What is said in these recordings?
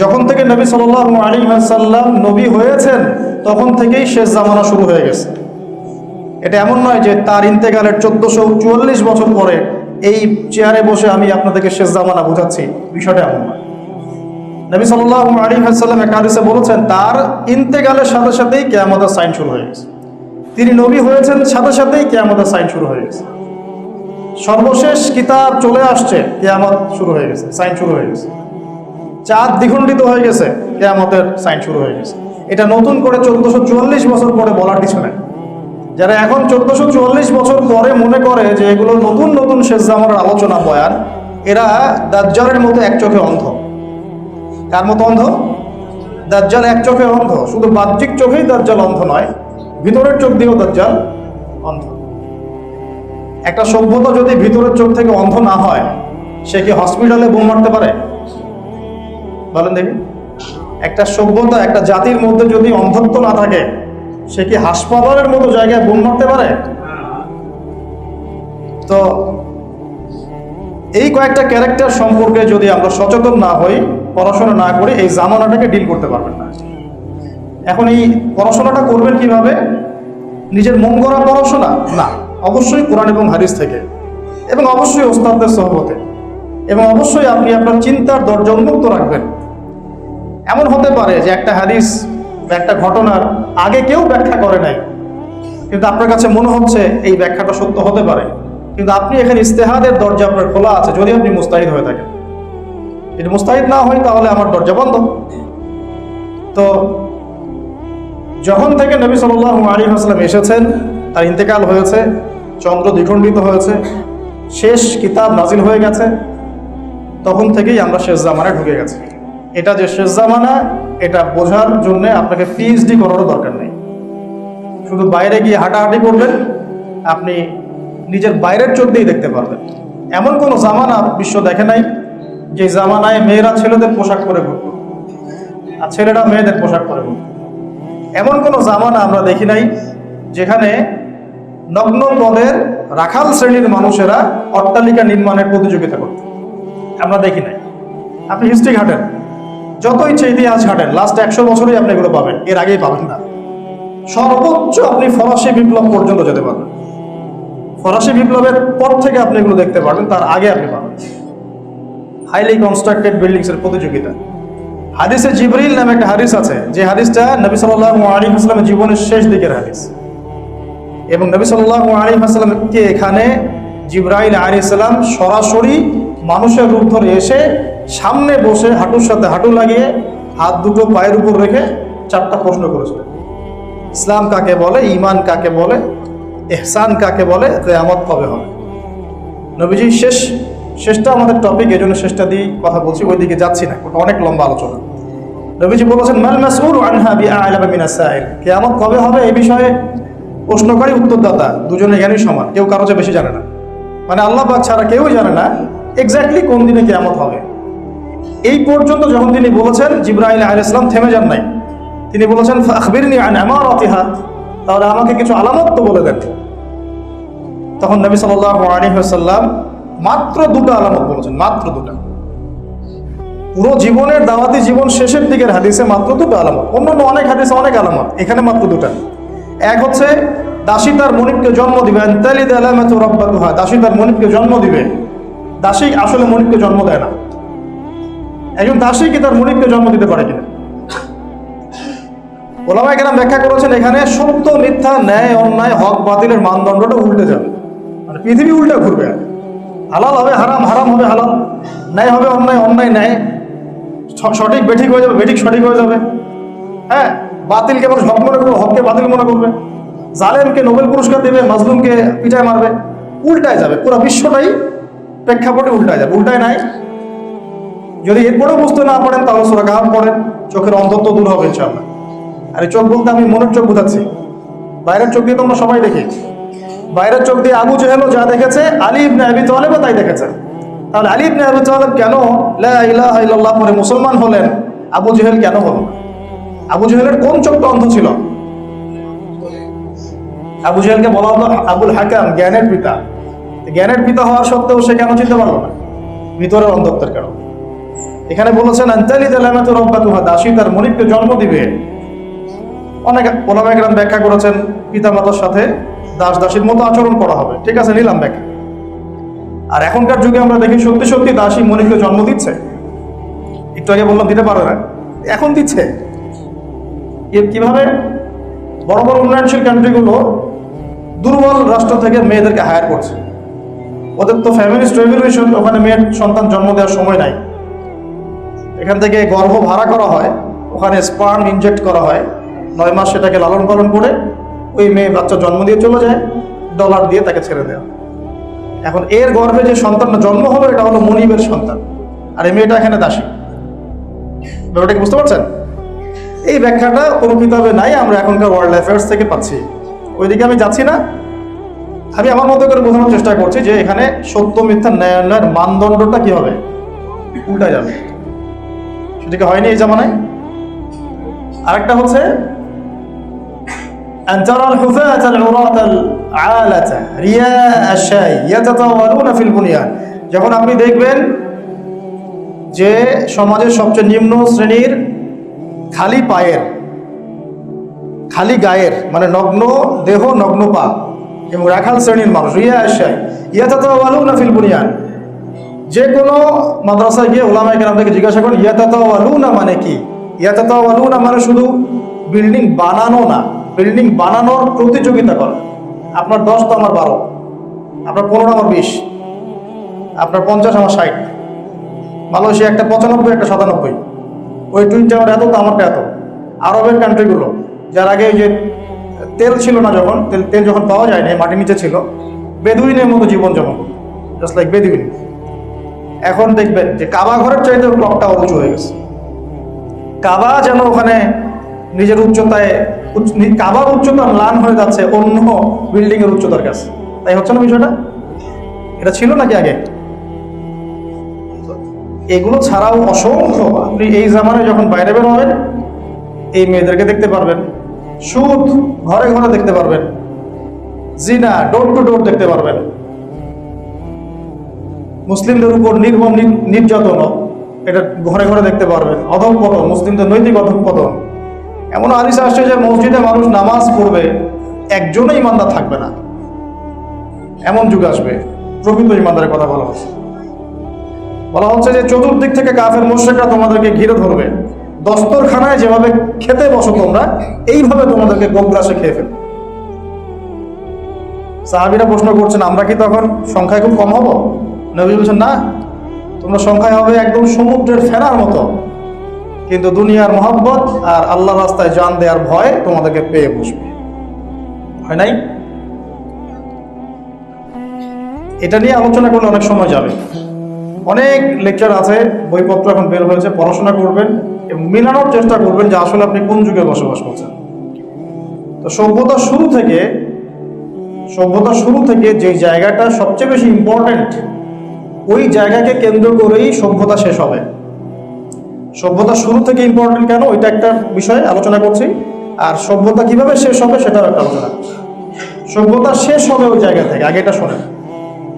যখন থেকে নবী সাল আলী সাল্লাম নবী হয়েছেন, তখন থেকেই শেষ জামানা শুরু হয়ে গেছে। এটা এমন নয় যে তার ইন্তেকালের চোদ্দশো চুয়াল্লিশ বছর পরে এই চেয়ারে বসে আমি আপনাদেরকে শেষ জামানা বোঝাচ্ছি। বিষয়টা এমন নয়। নবী সাল্লাহ আলী সাল্লাম এক হাদিসে বলেছেন, তার ইন্তেকালের সাথে সাথেই কেয়ামতের সাইন শুরু হয়ে গেছে। তিনি নবী হয়েছেন, সাথে সাথেই কেয়ামতের সাইন শুরু হয়ে গেছে। সর্বশেষ কিতাব চলে আসছে, কেয়ামত শুরু হয়ে গেছে, সাইন শুরু হয়ে গেছে। চাঁদ দ্বিখণ্ডিত হয়ে গেছে, কেয়ামতের সাইন শুরু হয়ে গেছে। এটা নতুন করে চোদ্দশো চুয়াল্লিশ বছর পরে বলার কিছু নেই। যারা এখন চোদ্দশো চুয়াল্লিশ বছর পরে মনে করে যে এগুলো নতুন নতুন শেষ জামানের আলোচনা, বয়ান, এরা দাজ্জালের মতো এক চোখে অন্ধ। কার মতো অন্ধ? দাজ্জাল এক চোখে অন্ধ। শুধু বাহ্যিক চোখেই দাজ্জাল অন্ধ নয়, ভিতরের চোখ দিয়েও দাজ্জাল অন্ধ। একটা সভ্যতা যদি ভিতরের চোখ থেকে অন্ধ না হয়, সে কি হসপিটালে বোম মারতে পারে? বলেন দেখি। একটা সভ্যতা, একটা জাতির মধ্যে যদি অন্ধত্ব না থাকে, সে কি হাসপাতালের মতো জায়গায় বোম মারতে পারে? তো এই কয়েকটা ক্যারেক্টার সম্পর্কে যদি আমরা সচেতন না হই, পড়াশোনা না করি, এই জামানাটাকে ডিল করতে পারবেন না। এখন এই পড়াশোনাটা করবেন কীভাবে? নিজের মন গড়া পড়াশোনা? না, অবশ্যই কোরআন এবং হাদিস থেকে। এবং অবশ্যই ওস্তাদদের সহবতে। এবং অবশ্যই আপনি আপনার চিন্তার দরজা উন্মুক্ত রাখবেন। এমন হতে পারে যে একটা হাদিস বা একটা ঘটনার আগে কেউ ব্যাখ্যা করে নাই। কিন্তু আপনার কাছে মনে হচ্ছে এই ব্যাখ্যাটা সত্য হতে পারে। কিন্তু আপনি এখানে ইস্তেহাদের দরজা আপনার খোলা আছে, যদি আপনি মুস্তাহিদ হয়ে থাকেন। যদি মুস্তাহিদ না হয়, তাহলে আমার দরজা বন্ধ। তো যখন থেকে নবী সাল্লাহ আলী হাসলাম এসেছেন, তার ইন্তেকাল হয়েছে, চন্দ্র দ্বিখণ্ডিত হয়েছে, শেষ কিতাব নাজিল হয়ে গেছে, তখন থেকেই আমরা শেষ জামানায় ঢুকে গেছি। এটা যে শেষ জামানা, এটা বোঝার জন্য আপনাকে পিএইচডি করারও দরকার নেই। শুধু বাইরে গিয়ে হাঁটাহাঁটি করবেন, আপনি নিজের বাইরের চোখ দিয়েই দেখতে পারবেন। এমন কোনো জামানা বিশ্ব দেখে নাই, যে জামানায় মেয়েরা ছেলেদের পোশাক পরে ঘুরত আর ছেলেরা মেয়েদের পোশাক পরে ঘুরত এমন কোনো জামানা আমরা দেখি নাই, যেখানে নগ্ন পদের রাখাল শ্রেণির মানুষেরা অট্টালিকা নির্মাণের প্রতিযোগিতা করত। আমরা দেখি নাই। আপনি হিস্ট্রি ঘাটেন। যত ইচ্ছে ইতিহাস ঘাটেন লাস্ট একশো বছরই আপনি এগুলো পাবেন। এর আগেই পাবেন না। সর্বোচ্চ আপনি ফরাসি বিপ্লব পর্যন্ত যেতে পারবেন। ফরাসি বিপ্লবের পর থেকে আপনি এগুলো দেখতে পারবেন, তার আগে আপনি পাবেন। হাইলি কনস্ট্রাক্টেড বিল্ডিংস এর প্রতিযোগিতা। হাদিসে জিবরিল নামে একটা হাদিস আছে, যে হাদিসটা নবী সাল্লাল্লাহু আলাইহি ওয়াসাল্লামের জীবনের শেষ দিকের হাদিস। এবং নবী সাল্লাল্লাহু আলাইহি ওয়াসাল্লামকে এখানে জিব্রাইল আলাইহিস সালাম সরাসরি মানুষের রূপ ধরে এসে সামনে বসে হাঁটুর সাথে হাঁটু লাগিয়ে হাত দুটো পায়ের উপর রেখে চারটা প্রশ্ন করেছিলেন ইসলাম কাকে বলে ইমান কাকে বলে এহসান কাকে বলে, কেয়ামত কবে হবে? নবীজি শেষ, শেষটা আমাদের টপিক এই জন্য শেষটা দিয়ে কথা বলছি ওই দিকে যাচ্ছি না, ওটা অনেক লম্বা আলোচনা। নবীজি বলেছেন, মাল মাসউল আনহা সাইল। কিয়ামত কবে হবে এই বিষয়ে প্রশ্নকারী উত্তরদাতা দুজনে জ্ঞানী সমান, কেউ কারও চেয়ে বেশি জানে না। মানে আল্লাহ পাক ছাড়া কেউই জানে না এক্স্যাক্টলি কোন দিনে কিয়ামত হবে। এই পর্যন্ত যখন তিনি বলেছেন জিব্রাইল আলাইহিস সালাম থেমে যান নাই, তিনি বলেছেন আখবিরনি আন আমারাতিহা তাহলে আমাকে কিছু আলামত তো বলে দেন। তখন নবী সাল্লাল্লাহু আলাইহি ওয়াসাল্লাম মাত্র দুটো আলামত বলেছেন, মাত্র দুটো। পুরো জীবনের দাওয়াতি জীবন শেষের দিকের হাদিসে মাত্র দুটো আলামত। অন্য অন্য অনেক হাদিসে অনেক আলামত, এখানে মাত্র দুটো। এক হচ্ছে, দাসী তার মনিবকে জন্ম দিবে আনতালিদ আলামাতু রাব্বাতুহা দাসী তার মনিবকে জন্ম দিবে, দাসী আসলে মনিবকে জন্ম দেয় না। একজন দাসী কি তার মনিবকে জন্ম দিতে পারে কিনা? ওলামায় কেরাম ব্যাখ্যা করেছেন এখানে সত্য, মিথ্যা, ন্যায়, অন্যায়, হক, বাতিলের মানদণ্ডটা উল্টে যাবে। মানে পৃথিবী উল্টে ঘুরবে। হালাল হবে, হারাম হারাম হবে, হালাল। ন্যায় হবে, অন্যায় অন্যায়, ন্যায়। সঠিক, বেঠিক হয়ে যাবে, বেঠিক, সঠিক হয়ে যাবে। হ্যাঁ বাতিলকে মানুষ হক মনে করবে, হককে বাতিল মনে করবে। জালেমকে নোবেল পুরস্কার দেবে, মাজলুমকে পিঠায় মারবে। উল্টায় যাবে, পুরো বিশ্বটাই প্রেক্ষাপটে উল্টায় যাবে। উল্টায় নাই। যদি এরপরেও বুঝতে না পারেন, তাহলে সুরা কাহাব পড়েন, চোখের অন্ধত্ব দূর হবে ইনশাআল্লাহ। আর এই চোখ বলতে আমি মনের চোখ বোঝাচ্ছি। বাইরের চোখ দিয়ে তো আমরা সবাই দেখি। বাইরের চোখ দিয়ে আবু জেহেলও যা দেখেছে, আলী ইবনে আবি তালেবও তাই দেখেছে। তাহলে আলী ইবনে আবি তালেব কেন লা ইলাহা ইল্লাল্লাহ পরে মুসলমান হলেন? আবু জেহেল কেন হলো? আবু জেহেলের কোন চোখটা অন্ধ ছিল? আবু জেহেলকে বলা হলো আবুল হাকাম, জ্ঞানের পিতা। জ্ঞানের পিতা হওয়া সত্ত্বেও সে কেন চিনতে পারল না? ভিতরের অন্ধত্বের কারণ। এখানে বলেছেন আন্তালি দালামাতু রব্বাতুহা দাসী তার মনিবকে জন্ম দিবে। অনেক ওলামা ব্যাখ্যা করেছেন, পিতামাতার সাথে দাস দাসীর মতো আচরণ করা হবে। ঠিক আছে, নিলাম ব্যাখ্যা। আর এখনকার যুগে আমরা দেখি সত্যি সত্যি দাসী মনিবকে জন্ম দিচ্ছে। একটু আগে বললাম, দিতে পারবে না। এখন দিচ্ছে। কীভাবে? বড় বড় উন্নয়নশীল কান্ট্রিগুলো দুর্বল রাষ্ট্র থেকে মেয়েদেরকে হায়ার করছে। ওদের তো ফ্যামিলিস্ট রেভলিউশন ওখানে মেয়ের সন্তান জন্ম দেওয়ার সময় নাই। এখান থেকে গর্ভ ভাড়া করা হয়, ওখানে স্পার্ম ইনজেক্ট করা হয়, নয় মাস সেটাকে লালন পালন করে ওই মেয়ে বাচ্চা জন্ম দিয়ে চলে যায় ডলার দিয়ে তাকে ছেড়ে দেওয়া এখন এর গর্ভে যে সন্তানটা জন্ম হলো এটা হলো মনিবের সন্তান। আর এই মেয়েটা এখানে দাসী। ব্যাপারটা কি বুঝতে পারছেন? এই ব্যাখ্যাটা কোনো কিতাবে নাই, আমরা এখনকার ওয়ার্ল্ড অ্যাফেয়ার্স থেকে পাচ্ছি। ওইদিকে আমি যাচ্ছি না। আমি আমার মতো করে বোঝানোর চেষ্টা করছি যে এখানে সত্য মিথ্যা ন্যায়ালয়ের মানদণ্ডটা কি হবে উল্টা যাবে। সেটা কি হয়নি এই জামানায় আরেকটা হচ্ছে أن ترى الحفاة العراة العالة رياء الشاي يتطاولون في البنيان যখন আপনি দেখবেন যে সমাজের সবচেয়ে নিম্ন শ্রেণীর খালি পায়ের খালি গায়ের মানে নগ্ন দেহ নগ্ন পা এবং রাখাল শ্রেণীর মানুষ রিয়া আশায় ইয়াতাত ওয়ালুনা ফিল বুনিয়ান যে কোনো মাদ্রাসায় গিয়ে ওলামাই কেরাম থেকে জিজ্ঞাসা করেন ইয়াতাত না মানে কি? ইয়াতাত না মানে শুধু বিল্ডিং বানানো না বিল্ডিং বানানোর প্রতিযোগিতা করে। আপনার দশ তো আমার বারো, আপনার পনেরো আমার বিশ, আপনার পঞ্চাশ আমার ষাট, মালয়েশিয়া একটা পঁচানব্বই, একটা সাতানব্বই। ওই টুইন টাওয়ার এত, তো আমারটা এত। আরবের কান্ট্রিগুলো যার আগে যে তেল ছিল না যখন, তেল তেল যখন পাওয়া যায় না মাটির নিচে ছিল, বেদুইনের মতো জীবন যেমন জাস্ট লাইক বেদুইন। এখন দেখবেন যে কাবা ঘরের চাইতে ক্লকটা উঁচু হয়ে গেছে। কাবা যেন ওখানে নিজের উচ্চতায় কাবার উচ্চতা ম্লান হয়ে যাচ্ছে, অন্য বিল্ডিং এর উচ্চতার কাছে। তাই হচ্ছে না বিষয়টা? এটা ছিল নাকি আগে? এগুলো ছাড়াও অসংখ্য, আপনি এই জামানে যখন বাইরে বের হবেন, এই মেয়েদেরকে দেখতে পারবেন। সুদ, ঘরে ঘরে দেখতে পারবেন। জিনা ডোর টু ডোর দেখতে পারবেন। মুসলিমদের উপর নির্মম নির- নির্যাতন, এটা ঘরে ঘরে দেখতে পারবেন। অধঃপতন মুসলিমদের নৈতিক অধঃপতন এমন আদিস আসছে যে মসজিদে মানুষ নামাজ পড়বে, একজনও ইমানদার থাকবে না। এমন যুগ আসবে, প্রকৃত ইমানদারের কথা বলা হচ্ছে। বলা হচ্ছে যে চতুর্দিক থেকে কাফের মুশ্রিকরা তোমাদেরকে ঘিরে ধরবে। দস্তরখানায় যেভাবে খেতে বসো তোমরা, এইভাবে তোমাদেরকে গোগ্রাসে খেয়ে ফেলবে। সাহাবিরা প্রশ্ন করছেন, আমরা কি তখন সংখ্যায় খুব কম হব? নবী বলছেন, না, তোমরা সংখ্যায় হবে একদম সমুদ্রের ফেরার মতো। কিন্তু দুনিয়ার মহব্বত আর আল্লাহ রাস্তায় জান দেওয়ার ভয় তোমাদেরকে পেয়ে বসবে। হয় নাই? এটা নিয়ে আলোচনা করলে অনেক সময় যাবে। অনেক লেকচার আছে, বইপত্র এখন বের হয়েছে, পড়াশোনা করবেন এবং মেলানোর চেষ্টা করবেন যে আসলে আপনি কোন যুগে বসবাস করছেন। তো সভ্যতার শুরু থেকে সভ্যতার শুরু থেকে যে জায়গাটা সবচেয়ে বেশি ইম্পর্ট্যান্ট ওই জায়গাকে কেন্দ্র করেই সভ্যতা শেষ হবে। সভ্যতা শুরু থেকে ইম্পর্টেন্ট কেন? ওইটা একটা বিষয় আলোচনা করছি। আর সভ্যতা কীভাবে শেষ হবে সেটাও একটা আলোচনা। সভ্যতা শেষ হবে ওই জায়গা থেকে, আগে এটা শোনেন।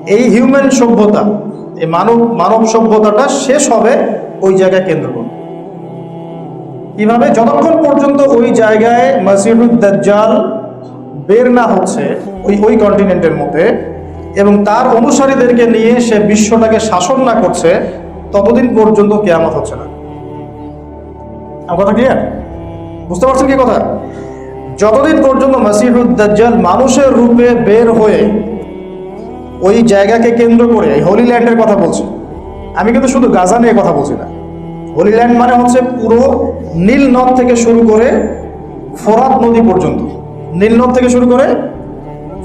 এই হিউম্যান সভ্যতা, এই মানব মানব সভ্যতাটা শেষ হবে ওই জায়গায় কেন্দ্র করে। কীভাবে? যতক্ষণ পর্যন্ত ওই জায়গায় মসজিদুদ দাজ্জাল বের না হচ্ছে, ওই ওই কন্টিনেন্টের মধ্যে এবং তার অনুসারীদেরকে নিয়ে সে বিশ্বটাকে শাসন না করছে, ততদিন পর্যন্ত কেয়ামত হচ্ছে না। আমার কথা ক্লিয়ার বুঝতে পারছেন কি কথা? যতদিন পর্যন্ত মসিহুদ দাজ্জাল মানুষের রূপে বের হয়ে ওই জায়গাকে কেন্দ্র করে হোলি ল্যান্ডের কথা বলছি, আমি কিন্তু শুধু গাজা নিয়ে কথা বলছি না। হোলি ল্যান্ড মানে হচ্ছে পুরো নীল নদ থেকে শুরু করে ফোরাত নদী পর্যন্ত। নীল নদ থেকে শুরু করে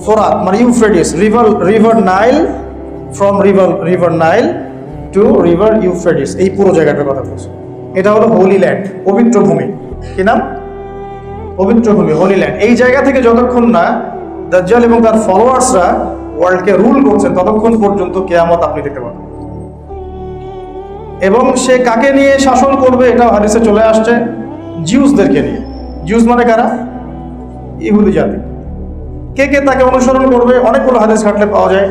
ফোরাত মানে Euphrates river river Nile from river river Nile to river Euphrates এই পুরো জায়গাটার কথা বলছি। এটা হলো হোলি ল্যান্ড পবিত্র ভূমি। কি নাম? পবিত্র ভূমি হোলি ল্যান্ড এই জায়গা থেকে যতক্ষণ না দাজ্জাল এবং তার ফলোয়ার্সরা ওয়ার্ল্ডকে রুল করছেন, ততক্ষণ পর্যন্ত কেয়ামত আপনি দেখতে পাবেন। এবং সে কাকে নিয়ে শাসন করবে এটাও হাদিসে চলে আসছে জিউসদেরকে নিয়ে। জিউস মানে কারা? ইহুদি জাতি। কে কে তাকে অনুসরণ করবে? অনেকগুলো হাদিস ঘাটলে পাওয়া যায়।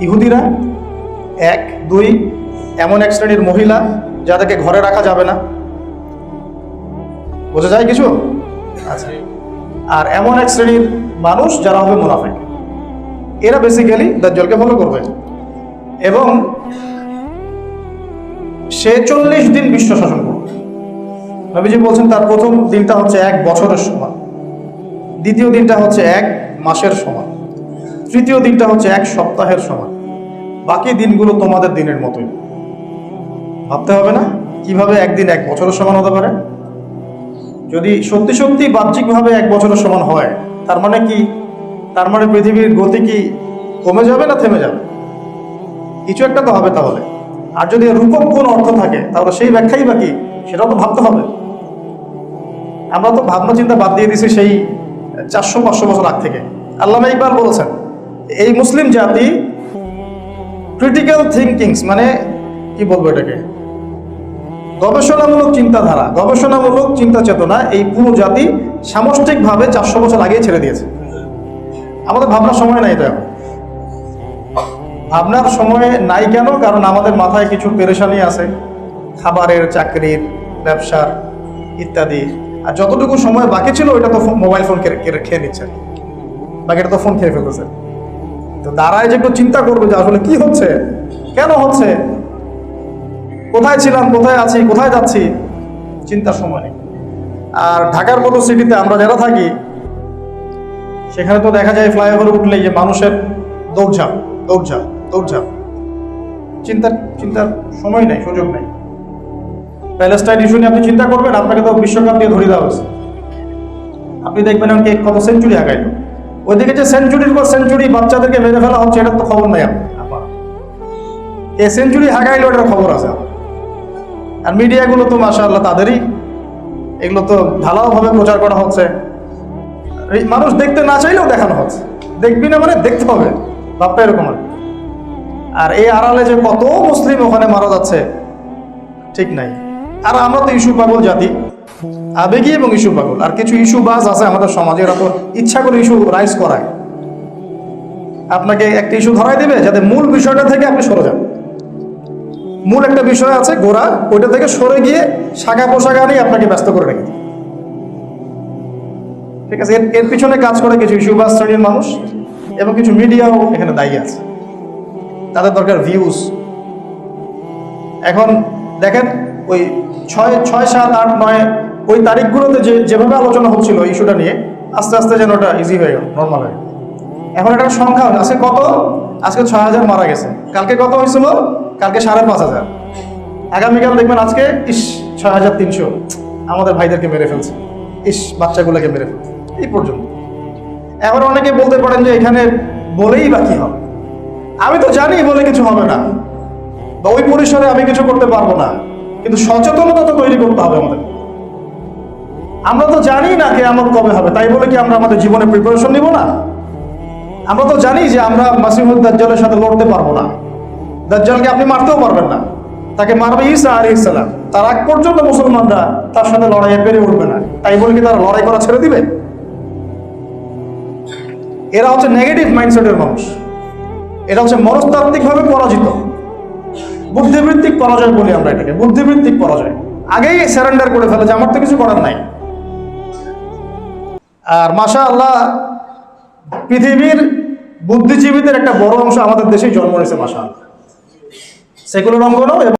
ইহুদিরা এক, দুই, এমন এক শ্রেণির মহিলা যাদেরকে ঘরে রাখা যাবে না। বোঝা যায় কিছু? আচ্ছা। আর এমন এক শ্রেণির মানুষ যারা হবে মুনাফিক। এরা বেসিক্যালি দাজ্জালকে ফলো করবে। এবং সে চল্লিশ দিন বিশ্ব শাসন করবে। নবীজি বলছেন, তার প্রথম দিনটা হচ্ছে এক বছরের সমান। দ্বিতীয় দিনটা হচ্ছে এক মাসের সমান। তৃতীয় দিনটা হচ্ছে এক সপ্তাহের সমান। বাকি দিনগুলো তোমাদের দিনের মতোই। ভাবতে হবে না, কীভাবে একদিন এক বছরের সমান হতে পারে? যদি সত্যি সত্যি বাহ্যিকভাবে এক বছরের সমান হয়, তার মানে কি? তার মানে পৃথিবীর গতি কি কমে যাবে না থেমে যাবে? কিছু একটা তো হবে তাহলে। আর যদি রূপক কোন অর্থ থাকে, তাহলে সেই ব্যাখ্যাই বাকি সেটাও তো ভাবতে হবে। আমরা তো ভাবনা চিন্তা বাদ দিয়ে দিছি সেই চারশো, পাঁচশো বছর আগ থেকে। আল্লামা ইকবাল বলেছেন, এই মুসলিম জাতি ক্রিটিক্যাল থিঙ্কিংস মানে কি বলব এটাকে? গবেষণামূলক চিন্তাধারা, গবেষণামূলক চিন্তা চেতনা এই পুরো জাতি সামষ্টিকভাবে চারশো বছর আগেই ছেড়ে দিয়েছে। আমাদের ভাবনার সময় নাই এখন। ভাবনার সময় নাই কেন? কারণ আমাদের মাথায় কিছু পেরেশানি আছে। খাবারের চাকরির, ব্যবসার ইত্যাদি। আর যতটুকু সময় বাকি ছিল, ওইটা তো মোবাইল ফোন খেয়ে নিচ্ছে। বাকিটা তো ফোন খেয়ে ফেলতেছে। তো দাঁড়ায় যে একটু চিন্তা করবে যে আসলে কি হচ্ছে? কেন হচ্ছে? কোথায় ছিলাম, কোথায় আছি, কোথায় যাচ্ছি? চিন্তার সময় নেই। আর ঢাকার মতো সিটিতে আমরা যারা থাকি, সেখানে তো দেখা যায় ফ্লাইওভার উঠলেই যে মানুষের দৌড়ঝাঁপ দৌড়ঝাঁপ দৌড়ঝাঁপ। চিন্তার চিন্তার সময় নেই, সুযোগ নেই। প্যালেস্টাইন ইস্যু নিয়ে আপনি চিন্তা করবেন, আপনাকে তো বিশ্বকাপ দিয়ে ধরে দেওয়া হয়েছে। আপনি দেখবেন এমনকি কত সেঞ্চুরি হাঁকাইল ওইদিকে যে সেঞ্চুরির পর সেঞ্চুরি বাচ্চাদেরকে মেরে ফেলা হচ্ছে, এটার তো খবর নাই আপনার এ সেঞ্চুরি হাঁকাইলো এটার খবর আছে আর মিডিয়াগুলো তো মাশাআল্লাহ তাদেরই। এগুলো তো ঢালাওভাবে প্রচার করা হচ্ছে। মানুষ দেখতে না চাইলেও দেখানো হচ্ছে। দেখবি না মানে দেখতে হবে। ভাবটা এরকম আর আর এই আড়ালে যে কত মুসলিম ওখানে মারা যাচ্ছে, ঠিক নাই। আর আমরা তো ইস্যু পাগল জাতি। আবেগী এবং ইস্যু পাগল। আর কিছু ইস্যু বাস আছে আমাদের সমাজে, এরা তো ইচ্ছা করে ইস্যু রাইজ করায়। আপনাকে একটা ইস্যু ধরাই দেবে যাতে মূল বিষয়টা থেকে আপনি সরে যান। মূল একটা বিষয় আছে গোড়া, ওইটা থেকে সরে গিয়ে শাখা পোশাকা নিয়ে আপনাকে ব্যস্ত করে রেখে ঠিক আছে, এর পিছনে কাজ করে কিছু ইস্যু বাস শ্রেণির মানুষ এবং কিছু মিডিয়াও এখানে দায়ী আছে। তাদের দরকার ভিউজ এখন দেখেন ওই ছয় ছয়, সাত, আট, নয়, ওই তারিখগুলোতে যে, যেভাবে আলোচনা হচ্ছিল ইস্যুটা নিয়ে, আস্তে আস্তে যেন ওটা ইজি হয়ে গেল নর্মাল হয়ে এখন এটার সংখ্যা আজকে কত? আজকে ছয় হাজার মারা গেছে। কালকে কত হয়েছিল? কালকে সাড়ে পাঁচ হাজার। আগামীকাল দেখবেন আজকে, ইস, ছয় হাজার তিনশো। আমাদের ভাইদেরকে মেরে ফেলছে। ইস, বাচ্চাগুলোকে মেরে ফেলছে। এই পর্যন্ত। এখন অনেকে বলতে পারেন যে এখানে বলেই বা কি হবে? আমি তো জানি বলে কিছু হবে না। বা ওই পরিসরে আমি কিছু করতে পারব না। কিন্তু সচেতনতা তো তৈরি করতে হবে আমাদের। আমরা তো জানি না কে আমার কবে হবে, তাই বলে কি আমরা আমাদের জীবনে প্রিপারেশন নিব না? আমরা তো জানি যে আমরা মাসিমুদ দাজ্জালের সাথে লড়তে পারব না। দাজ্জালকে আপনি মারতেও পারবেন না। তাকে মারবে ঈসা আলী ইসলাম তার আগ পর্যন্ত মুসলমানরা তার সাথে লড়াইয়ে পেরে উঠবে না। তাই বলে কি তারা লড়াই করা ছেড়ে দিবে? এরা হচ্ছে নেগেটিভ মাইন্ডসেটের মানুষ। এরা হচ্ছে মনস্তাত্ত্বিকভাবে পরাজিত। বুদ্ধিবৃত্তিক পরাজয় বলি আমরা এটাকে, বুদ্ধিবৃত্তিক পরাজয়। আগেই স্যারেন্ডার করে ফেলে যে আমার তো কিছু করার নাই। আর মাসা আল্লাহ পৃথিবীর বুদ্ধিজীবীদের একটা বড় অংশ আমাদের দেশেই জন্ম নিয়েছে মাসা সেকুলার অঙ্গনও